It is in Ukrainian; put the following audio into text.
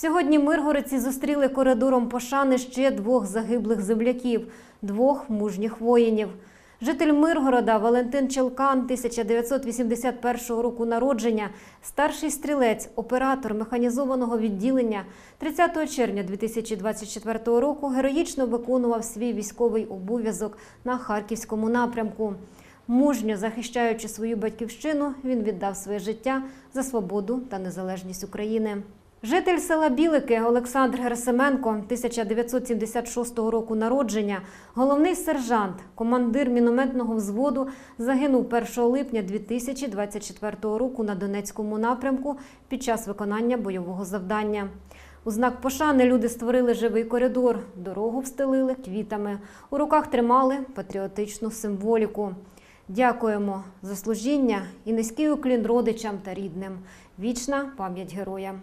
Сьогодні миргородці зустріли коридором пошани ще двох загиблих земляків, двох мужніх воїнів. Житель Миргорода Валентин Челкан 1981 року народження, старший стрілець, оператор механізованого відділення 30 червня 2024 року героїчно виконував свій військовий обов'язок на харківському напрямку. Мужньо захищаючи свою батьківщину, він віддав своє життя за свободу та незалежність України. Житель села Білики Олександр Герасименко, 1976 року народження, головний сержант, командир мінометного взводу, загинув 1 липня 2024 року на Донецькому напрямку під час виконання бойового завдання. У знак пошани люди створили живий коридор, дорогу встелили квітами. У руках тримали патріотичну символіку. Дякуємо за служіння і низький уклін родичам та рідним. Вічна пам'ять героям.